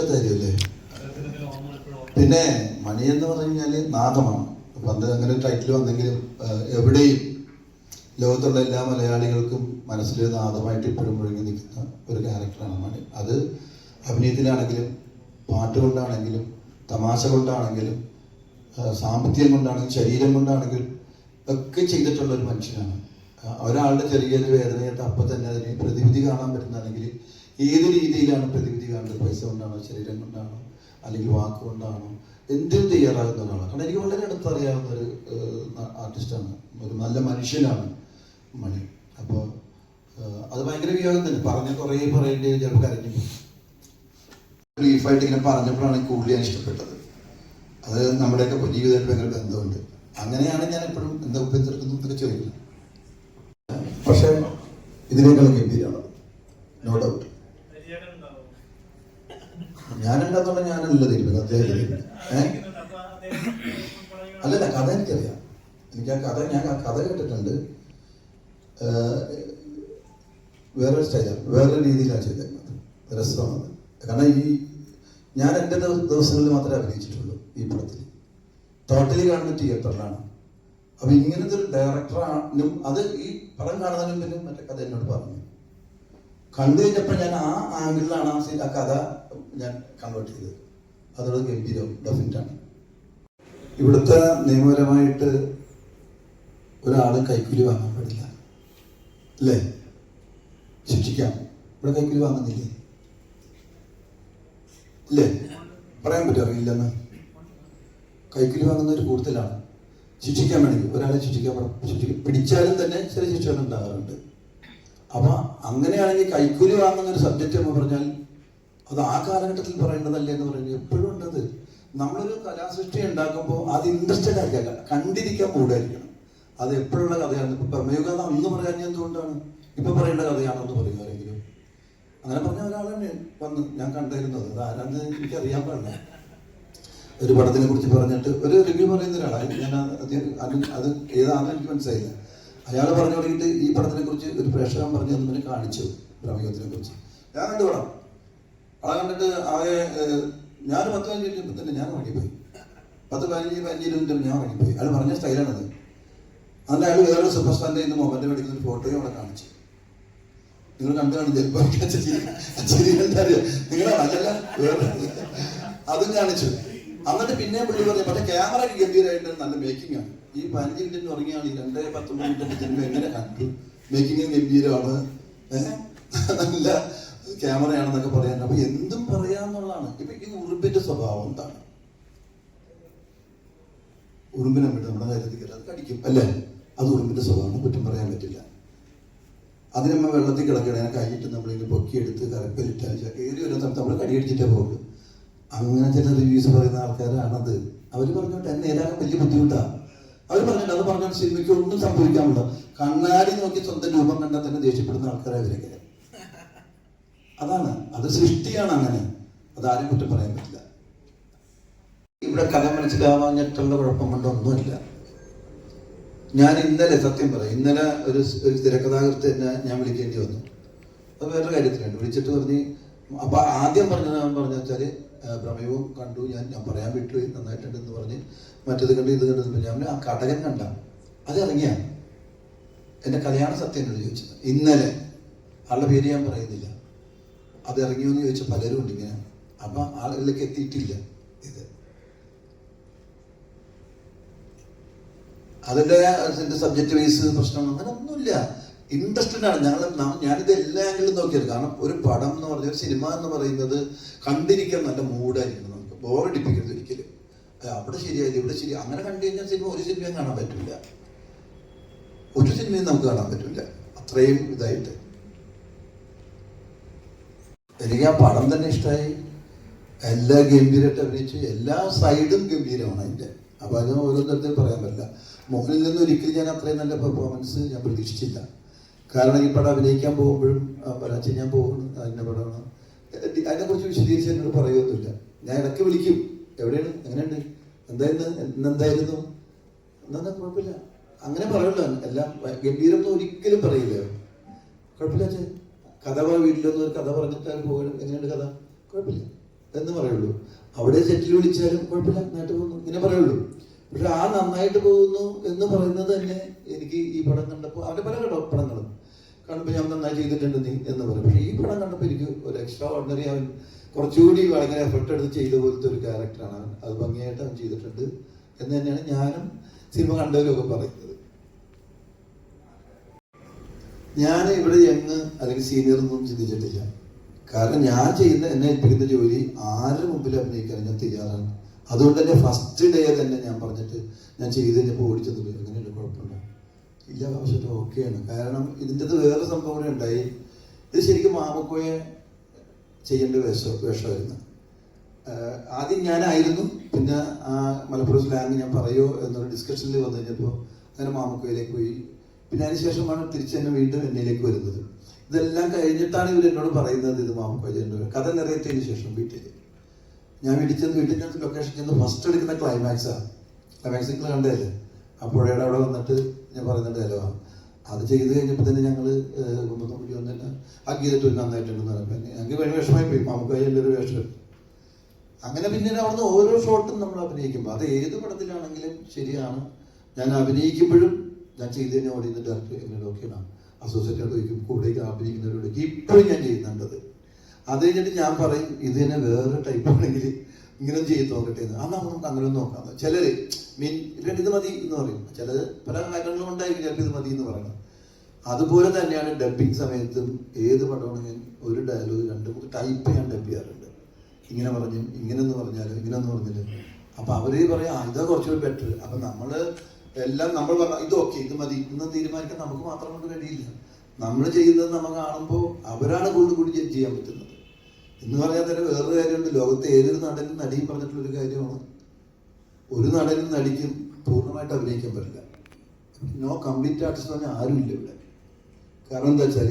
പ്രതീക്ഷിക്കാത്ത കാര്യമല്ലേ പിന്നെ മണി എന്ന് പറഞ്ഞു കഴിഞ്ഞാൽ നാദമാണ് പണ്ട് അങ്ങനെ ടൈറ്റിൽ വന്നെങ്കിലും എവിടെയും ലോകത്തുള്ള എല്ലാ മലയാളികൾക്കും മനസ്സിൽ നാദമായിട്ട് ഇപ്പോഴും മുഴുകി നിൽക്കുന്ന ഒരു ക്യാരക്ടറാണ് മണി. അത് അഭിനയത്തിലാണെങ്കിലും പാട്ട് കൊണ്ടാണെങ്കിലും തമാശ കൊണ്ടാണെങ്കിലും സാമ്പത്തികം കൊണ്ടാണെങ്കിലും ശരീരം കൊണ്ടാണെങ്കിലും ഒക്കെ ചെയ്തിട്ടുള്ള ഒരു മനുഷ്യനാണ്. ഒരാളുടെ ചെറിയൊരു വേദനയായിട്ട് അപ്പം തന്നെ അതിന് പ്രതിവിധി കാണാൻ പറ്റുന്നതാണെങ്കിൽ ഏത് രീതിയിലാണ് പ്രതിവിധി കാണുന്നത്? പൈസ കൊണ്ടാണോ ശരീരം കൊണ്ടാണോ അല്ലെങ്കിൽ വാക്ക് കൊണ്ടാണോ? എന്തിനും തയ്യാറാകുന്ന ഒരാളാണ്. കാരണം എനിക്ക് വളരെ അടുത്തറിയാവുന്ന ഒരു ആർട്ടിസ്റ്റാണ്. ഒരു നല്ല മനുഷ്യനാണ് മണി. അപ്പോൾ അത് ഭയങ്കര വിയോഗം തന്നെ പറഞ്ഞ കുറേ പറയേണ്ടി ചിലപ്പോൾ കരഞ്ഞു ബ്രീഫായിട്ട് ഇങ്ങനെ പറഞ്ഞപ്പോഴാണ് കൂടുതൽ ഞാൻ ഇഷ്ടപ്പെട്ടത്. അത് നമ്മുടെയൊക്കെ ജീവിതമായിട്ട് ഭയങ്കര ബന്ധമുണ്ട്. അങ്ങനെയാണ് ഞാൻ എപ്പോഴും എന്താ ഉപയോഗിച്ചെടുക്കുന്നു ചോദിക്കുന്നത്. പക്ഷേ ഇതിനേക്കാൾ ഗംഭീരമാണ് നോ ഡൗട്ട് ഞാനുണ്ടെന്നുള്ള ഞാനല്ല തീരുമാനം അദ്ദേഹം അല്ലല്ല കഥ എനിക്കറിയാം എനിക്ക് ആ കഥ ഞാൻ ആ കഥ കേട്ടിട്ടുണ്ട്. വേറൊരു സ്റ്റൈലാണ് വേറൊരു രീതിയിലാണ് ചെയ്തേക്കുന്നത്. രസമാണ്. കാരണം ഈ ഞാൻ എന്റെ ദിവസങ്ങളിൽ മാത്രമേ അഭിനയിച്ചിട്ടുള്ളൂ ഈ പടത്തിൽ. ടോട്ടലി കാണുന്ന തിയേറ്ററിലാണ് അപ്പൊ ഇങ്ങനത്തെ ഒരു ഡയറക്ടറാനും അത് ഈ പടം കാണുന്നതിനും പിന്നെ മറ്റേ കഥ എന്നോട് പറഞ്ഞു. കണ്ടു കഴിഞ്ഞപ്പോൾ ഞാൻ ആ ആംഗിളിലാണ് ആ സീൻ ആ കഥ ഞാൻ കൺവേർട്ട് ചെയ്തത്. അതോട് ഗംഭീരവും ഡെഫിനറ്റാണ് ഇവിടുത്തെ നിയമപരമായിട്ട് ഒരാൾ കൈക്കൂലി വാങ്ങാൻ പാടില്ല. അല്ലേ? ശിക്ഷിക്കാം. ഇവിടെ കൈക്കൂലി വാങ്ങുന്നില്ലേ? ഇല്ലേ? പറയാൻ പറ്റുമോ? അറിയില്ലെന്ന് കൈക്കൂലി വാങ്ങുന്ന ഒരു കൂടുതലാണ്. ശിക്ഷിക്കാൻ വേണമെങ്കിൽ ഒരാളെ ശിക്ഷിക്കാൻ ശിക്ഷിക്കും പിടിച്ചാലും തന്നെ ചില ശിക്ഷകൾ ഉണ്ടാകാറുണ്ട്. അപ്പൊ അങ്ങനെയാണെങ്കിൽ കൈക്കൂലി വാങ്ങുന്ന ഒരു സബ്ജക്റ്റ് എന്ന് പറഞ്ഞാൽ അത് ആ കാലഘട്ടത്തിൽ പറയേണ്ടതല്ലേ എന്ന് പറയുന്നത് എപ്പോഴും ഉണ്ടത് നമ്മളൊരു കലാസൃഷ്ടി ഉണ്ടാക്കുമ്പോൾ അത് ഇൻട്രസ്റ്റഡ് ആയിരിക്കാം. കണ്ടിരിക്കാൻ കൂടായിരിക്കണം അത് എപ്പോഴുള്ള കഥയാണ്. ഇപ്പൊ പ്രമേയകഥ അന്ന് പറയാൻ എന്തുകൊണ്ടാണ്? ഇപ്പൊ പറയേണ്ട കഥയാണെന്ന് പറയും ആരെങ്കിലും. അങ്ങനെ പറഞ്ഞ ഒരാളാണ് വന്ന് ഞാൻ കണ്ടിരുന്നത്. അത് ആരാന്ന് എനിക്ക് അറിയാൻ പാടില്ല. ഒരു പടത്തിനെ കുറിച്ച് പറഞ്ഞിട്ട് ഒരു റിവ്യൂ പറയുന്ന ഒരാളാണ്. ഞാൻ അത് അത് അത് ഏതാണെന്ന് എനിക്ക് മനസ്സിലായില്ല. അയാൾ പറഞ്ഞു തുടങ്ങിയിട്ട് ഈ പടത്തിനെ കുറിച്ച് ഒരു പ്രേക്ഷകൻ പറഞ്ഞു തന്നെ കാണിച്ചു പ്രമേഹത്തിനെ കുറിച്ച്. ഞാൻ കണ്ടു പടം? ആളെ കണ്ടിട്ട് ആകെ ഞാൻ പത്ത് പതിനഞ്ച് മിനിറ്റ് തന്നെ ഞാൻ ഇറങ്ങിപ്പോയി പത്ത് പതിനഞ്ച് പതിനഞ്ച് മിനിറ്റ് ഞാൻ ഇറങ്ങിപ്പോയി അയാൾ പറഞ്ഞ സ്റ്റൈലാണത്. അന്ന് അയാൾ വേറെ സൂപ്പർ സ്റ്റാൻഡിൽ ഇന്ന് മൊബൈലിൽ മേടിക്കുന്ന ഒരു ഫോട്ടോയും അവിടെ കാണിച്ചു. നിങ്ങൾ കണ്ടു കാണും എന്താ നിങ്ങളെ അല്ലല്ല വേറെ അതും കാണിച്ചു. എന്നിട്ട് പിന്നെ പുള്ളി പറഞ്ഞു പക്ഷെ ക്യാമറ ഗംഭീരമായിട്ട് നല്ല മേക്കിംഗ് ആണ്. ഈ പതിനഞ്ച് മിനിറ്റ് തുടങ്ങിയാണ് ഈ രണ്ടര പത്തൊമ്പത് മിനിറ്റ് ജന്മ എങ്ങനെ കണ്ടു? മേക്കിംഗ് ഗംഭീരമാണ്? നല്ല ക്യാമറയാണെന്നൊക്കെ പറയാൻ അപ്പൊ എന്തും പറയാന്നുള്ളതാണ്. ഇപ്പൊ ഈ ഉറുമ്പിന്റെ സ്വഭാവം എന്താണ്? ഉറുമ്പിനെ വിട്ട് നമ്മുടെ കാര്യത്തിൽ അത് കടിക്കും അല്ലേ? അത് ഉറുമ്പിന്റെ സ്വഭാവം കുറ്റം പറയാൻ പറ്റില്ല. അതിനമ്മ വെള്ളത്തിൽ കിടക്കണേ കൈയിട്ട് നമ്മളിങ്ങനെ പൊക്കിയെടുത്ത് കരപ്പലിട്ടാൽ കയറി വരുന്ന സമയത്ത് നമ്മൾ കടിയടിച്ചിട്ടേ പോകുള്ളൂ അങ്ങനെ ചില റിവ്യൂസ് പറയുന്ന ആൾക്കാരാണത്. അവർ പറഞ്ഞോട്ടെ എന്നെ ഏതാണ് വലിയ ബുദ്ധിമുട്ടാണ് അവർ പറഞ്ഞിട്ട് അത് പറഞ്ഞാൽ സിനിമയ്ക്ക് ഒന്നും സംഭവിക്കാനുള്ള കണ്ണാടി നോക്കി സ്വന്തം രൂപം കണ്ടാൽ തന്നെ ദേഷ്യപ്പെടുന്ന ആൾക്കാരെ അവരൊക്കെ അതാണ്. അത് സൃഷ്ടിയാണ് അങ്ങനെ. അതാരും കുറ്റം പറയാൻ പറ്റില്ല. ഇവിടെ കഥ മനസ്സിലാവാഞ്ഞിട്ടുള്ള കുഴപ്പം കൊണ്ടൊന്നുമില്ല ഞാൻ ഇന്നലെ സത്യം പറയാം ഇന്നലെ ഒരു ഒരു തിരക്കഥാകൃത്ത് എന്നെ ഞാൻ വിളിക്കേണ്ടി വന്നു. അത് വേറൊരു കാര്യത്തിലുണ്ട്. വിളിച്ചിട്ട് പറഞ്ഞ് അപ്പൊ ആദ്യം പറഞ്ഞത് ഞാൻ ആ, പ്രമേയവും കണ്ടു. ഞാൻ ഞാൻ പറയാൻ വിട്ടു നന്നായിട്ടുണ്ട് എന്ന് പറഞ്ഞ് മറ്റത് കണ്ട് ഇത് കണ്ടത് ഞാൻ ആ കടകൻ കണ്ട. അത് ഇറങ്ങിയാണ് എന്റെ കല്യാണ സത്യം എന്നോട് ചോദിച്ചത്. ഇന്നലെ. ആളുടെ പേര് ഞാൻ പറയുന്നില്ല. അത് ഇറങ്ങിയോ എന്ന് ചോദിച്ച പലരും ഉണ്ട് ഇങ്ങനെ. അപ്പം ആളുകളിലേക്ക് എത്തിയിട്ടില്ല ഇത്. അതിന്റെ സബ്ജക്ട് വൈസ് പ്രശ്നം അങ്ങനെ ഒന്നുമില്ല ഇൻട്രസ്റ്റഡ് ആണ്. ഞങ്ങൾ ഞാനിത് എല്ലാ ആംഗിളും നോക്കിയത്. കാരണം ഒരു പടം എന്ന് പറഞ്ഞ ഒരു സിനിമ എന്ന് പറയുന്നത് കണ്ടിരിക്കാൻ നല്ല മൂഡായിരിക്കണം നമുക്ക് ബോറടിപ്പിക്കരുത് ഒരിക്കലും. അവിടെ ശരിയായത് ഇവിടെ ശരി അങ്ങനെ കണ്ടു കഴിഞ്ഞാൽ സിനിമ ഒരു സിനിമയും കാണാൻ പറ്റില്ല ഒരു സിനിമയും നമുക്ക് കാണാൻ പറ്റില്ല അത്രയും ഇതായിട്ട്. എനിക്ക് ആ പടം തന്നെ ഇഷ്ടമായി എല്ലാ ഗംഭീരമായിട്ട് അഭിനയിച്ചു എല്ലാ സൈഡും ഗംഭീരമാണ് അതിന്റെ അപ്പോൾ അത് ഓരോ തരത്തിൽ പറയാൻ പറ്റില്ല. മോഹനിൽ നിന്ന് ഒരിക്കലും ഞാൻ അത്രയും നല്ല പെർഫോമൻസ് ഞാൻ പ്രതീക്ഷിച്ചില്ല. കാരണം ഈ പടം അഭിനയിക്കാൻ പോകുമ്പോഴും പരാജയം ഞാൻ പോകുന്നു അതിന്റെ പടമാണ്. അതിനെക്കുറിച്ച് വിശദീകരിച്ച് എന്നോട് പറയുമൊന്നുമില്ല ഞാൻ ഇടയ്ക്ക് വിളിക്കും. എവിടെയാണ്? എങ്ങനെയുണ്ട്? എന്തായിരുന്നു? എന്നെന്തായിരുന്നു എന്നാ കുഴപ്പമില്ല. അങ്ങനെ പറയുള്ളൂ എല്ലാം ഗംഭീരം ഒരിക്കലും പറയില്ല. കുഴപ്പമില്ല അച്ഛൻ. കഥ പറ വീട്ടിലൊന്നും ഒരു കഥ പറഞ്ഞിട്ടാൽ പോകണം എങ്ങനെയുണ്ട് കഥ? കുഴപ്പമില്ല. എന്ന് പറയുള്ളൂ. അവിടെ സെറ്റിൽ വിളിച്ചാലും കുഴപ്പമില്ല നന്നായിട്ട് പോകുന്നു. ഇങ്ങനെ പറയുള്ളൂ. പക്ഷെ ആ നന്നായിട്ട് പോകുന്നു എന്ന് പറയുന്നത് തന്നെ എനിക്ക് ഈ പടം കണ്ടപ്പോൾ അവന്റെ പല പടങ്ങളും. കാണുമ്പോൾ ഞാൻ നന്നായി ചെയ്തിട്ടുണ്ട് നീ എന്ന് പറയും ഈ പടം കണ്ടപ്പോൾ എനിക്ക് ഒരു എക്സ്ട്രാ ഓർഡിനറി അവൻ കുറച്ചുകൂടി ഭയങ്കര എഫർട്ട് എടുത്ത് ചെയ്ത പോലത്തെ ഒരു ക്യാരക്ടറാണ് അവൻ. അത് ഭംഗിയായിട്ട് അവൻ ചെയ്തിട്ടുണ്ട് എന്ന് തന്നെയാണ് ഞാനും സിനിമ കണ്ടവരൊക്കെ പറയുന്നത്. ഞാൻ ഇവിടെ യങ് അല്ലെങ്കിൽ സീനിയർ ഒന്നും ചിന്തിച്ചിട്ടില്ല. കാരണം ഞാൻ ചെയ്യുന്ന എന്നെ ഏൽപ്പിക്കുന്ന ജോലി ആരുടെ മുമ്പിൽ അഭിനയിക്കാൻ ഞാൻ തയ്യാറാണ്. അതുകൊണ്ട് തന്നെ ഫസ്റ്റ് ഡേ തന്നെ ഞാൻ പറഞ്ഞിട്ട് ഞാൻ ചെയ്ത് കഴിഞ്ഞപ്പോൾ ഓടിച്ചെന്നില്ല അങ്ങനെയുള്ള കുഴപ്പമില്ല. ഇല്ല ആവശ്യമായിട്ട് ഓക്കെയാണ് കാരണം ഇതിന്റെ വേറെ സംഭവം കൂടെ ഉണ്ടായി. ഇത് ശരിക്കും മാമക്കോയെ ചെയ്യേണ്ട വേഷം വേഷമായിരുന്നു. ആദ്യം ഞാനായിരുന്നു. പിന്നെ ആ മലപ്പുറം സ്ലാങ് ഞാൻ പറയോ എന്നൊരു ഡിസ്കഷനിൽ വന്നു കഴിഞ്ഞപ്പോൾ അങ്ങനെ മാമക്കോയിലേക്ക് പോയി. പിന്നെ അതിനുശേഷമാണ് തിരിച്ച് തന്നെ വീണ്ടും എന്നിലേക്ക് വരുന്നത്. ഇതെല്ലാം കഴിഞ്ഞിട്ടാണ് ഇവർ എന്നോട് പറയുന്നത് ഇത് മാമക്കോയ കഥ നിറയത്തിന് ശേഷം വീട്ടിൽ ഞാൻ വീട്ടിൽ ചെന്ന് വീട്ടിൽ ചെന്ന് ലൊക്കേഷൻ ചെന്ന് ഫസ്റ്റ് എടുക്കുന്ന ക്ലൈമാക്സാണ് ക്ലൈമാക്സ് നിങ്ങൾ കണ്ടതല്ലേ? ആ പുഴയുടെ അവിടെ വന്നിട്ട് ഞാൻ പറയുന്ന ഡയലോഗാണ് അത് ചെയ്ത് കഴിഞ്ഞപ്പോൾ തന്നെ ഞങ്ങൾ കുമ്പത്തും കൂടി വന്നിട്ട് ആ ഗീതട്ട് നന്നായിട്ടുണ്ടെന്ന് പറഞ്ഞപ്പോൾ ഞങ്ങൾക്ക് വേണ്ടി വിഷമായി പോയി. മാമക്കായി എന്റെ ഒരു വേഷം അങ്ങനെ പിന്നീട് അവിടുന്ന് ഓരോ ഷോട്ടും നമ്മൾ അഭിനയിക്കുമ്പോൾ അത് ഏത് പടത്തിലാണെങ്കിലും ശരിയാണ്. ഞാൻ അഭിനയിക്കുമ്പോഴും ഞാൻ ചെയ്ത് തന്നെ ഓടിയുന്ന ഡയറക്ടർ എന്നോട് ഓക്കെയാണ് അസോസിയേറ്റ് ചോദിക്കും കൂടെ അഭിനയിക്കുന്നവരോട് ഇപ്പോഴും ഞാൻ ചെയ്യുന്നുണ്ടത്? അത് കഴിഞ്ഞിട്ട് ഞാൻ പറയും ഇത് തന്നെ വേറെ ടൈപ്പ് ആണെങ്കിൽ ഇങ്ങനെ ചെയ്ത് നോക്കട്ടെ എന്ന്. അന്നാ നമുക്ക് അങ്ങനെ ഒന്നും നോക്കാം ചിലര് മീൻ ഇത് മതി എന്ന് പറയും. ചിലത് പല കാര്യങ്ങളും ഉണ്ടായിരിക്കും ചിലപ്പോൾ ഇത് മതി എന്ന് പറയണം അതുപോലെ തന്നെയാണ് ഡബ്ബിങ് സമയത്തും ഏത് പടമാണ് ഞാൻ ഒരു ഡയലോഗ് രണ്ട് മൂന്ന് ടൈപ്പ് ഞാൻ ഡബ് ചെയ്യാറുണ്ട്. ഇങ്ങനെ പറഞ്ഞു ഇങ്ങനെ എന്ന് പറഞ്ഞാലും ഇങ്ങനെ എന്ന് പറഞ്ഞാലും അപ്പൊ അവർ പറയാം "ആ, ഇതാ കുറച്ചുകൂടി ബെറ്റർ അപ്പൊ നമ്മൾ എല്ലാം നമ്മൾ പറഞ്ഞ ഇത് ഓക്കെ ഇത് മതി. ഇന്ന് തീരുമാനിക്കാൻ നമുക്ക് മാത്രം കൊണ്ട് കഴിയില്ല. നമ്മൾ ചെയ്യുന്നത് നമ്മൾ കാണുമ്പോൾ അവരാണ് കൂടുതൽ കൂടി ചെയ്യാൻ പറ്റുന്നത്. എന്ന് പറയാൻ തന്നെ വേറൊരു കാര്യമുണ്ട്. ലോകത്തെ ഏതൊരു നടനും നടിയും പറഞ്ഞിട്ടുള്ള ഒരു കാര്യമാണ്. ഒരു നടനും നടിക്കും പൂർണമായിട്ട് അഭിനയിക്കാൻ പറ്റില്ല. നോ കംപ്ലീറ്റ് ആർട്ടിസ്റ്റ് പറഞ്ഞാൽ ആരുമില്ല ഇവിടെ. കാരണം എന്താ വെച്ചാൽ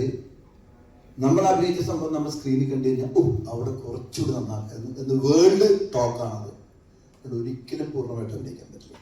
നമ്മൾ അഭിനയിച്ച സംഭവം നമ്മൾ സ്ക്രീനിൽ കണ്ടു കഴിഞ്ഞാൽ ഓ അവിടെ കുറച്ചുകൂടി നന്നാക്കാം എന്ന് എന്ന് വേൾഡ് ടോക്കാണത് അത് ഒരിക്കലും പൂർണമായിട്ട് അഭിനയിക്കാൻ പറ്റില്ല.